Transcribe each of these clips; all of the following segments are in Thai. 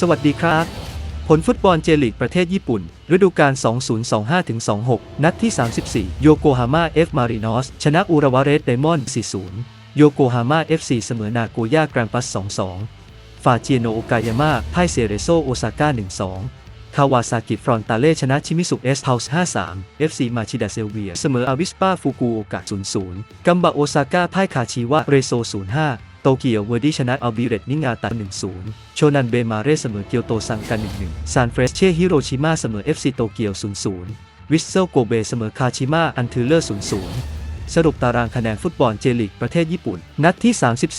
สวัสดีครับ ผลฟุตบอลเจลีกประเทศญี่ปุ่น ฤดูกาล 2025-26 นัดที่ 34 โยโกฮาม่าเอฟมารินอส ชนะอุระวาเรสไดมอนด์ 40 โยโกฮาม่า FC เสมอนาโกย่าแกรนปัส 2-2 ฟาเจียโนโอกายาม่าพ่ายเซเรโซโอซาก้า 1-2 คาวาซากิฟรอนตาเล่ชนะชิมิสุเอสเฮาส์ 5-3 FC มาชิดาเซลเวีย เสมออาวิสปาฟูกุโอกะ 0-0 กัมบะโอซาก้าพ่ายคาชิวะเรโซ 0-5 โตเกียวเวอร์ดี้ชนะอัลบิเรตนิงาตัน1-0 โชนันเบมาเร่เสมอเกียวโตซังกัน 1-1 ซานเฟรสเช่ฮิโรชิมาเสมอ FC โตเกียว 0-0 วิสเซลโกเบเสมอคาชิมาอันทูเลอร์ 0-0 สรุปตารางคะแนนฟุตบอลเจลีกประเทศญี่ปุ่น นัดที่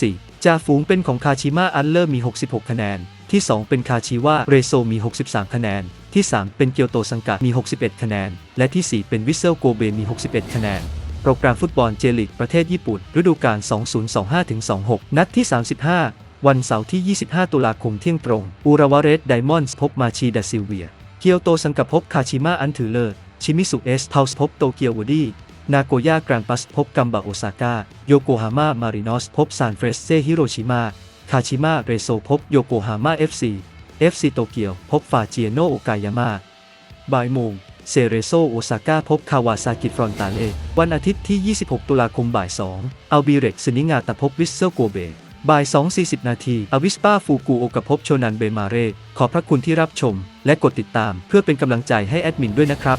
34 จ่าฝูงเป็นของคาชิมาอันเลอร์มี 66 คะแนน ที่ 2 เป็นคาชิวะเรโซมี 63 คะแนน ที่ 3 เป็นเกียวโตซังกะมี 61 คะแนน และที่ 4 เป็นวิสเซลโกเบมี 61 คะแนน รแกรมฟุตบอลเจลีกประเทศญี่ปุ่น ฤดูกาล 2025-26 นัดที่ 35 วันเสาร์ที่ 25 ตุลาคมเที่ยงตรง อูราวาเรสไดมอนด์พบมาชีดาซิลเวีย เกียวโตซังกะพบคาชิมาอันถือเลอร์ชิมิสุเอสเทาส์พบโตเกียววอดี้นาโกย่าแกรนปัสพบกัมบะโอซาก้า โยโกฮาม่ามารินอสพบซานเฟรสเซฮิโรชิมาคาชิมาเรโซพบโยโกฮาม่าเอฟซีเอฟซีโตเกียวพบฟาเจียโนโอกายาม่าบ่ายโมง เซเรโซโอซาก้าพบคาวาซากิฟรอนตาเลวันอาทิตย์ที่ 26 ตุลาคมบ่าย 2 อัลบิเร็กซนิงาตะพบวิสเซลโกเบ บ่าย 2.40 นาที อวิสปาฟูกูโอกะพบโชนันเบมาเร่ ขอพระคุณที่รับชม และกดติดตามเพื่อเป็นกำลังใจให้แอดมินด้วยนะครับ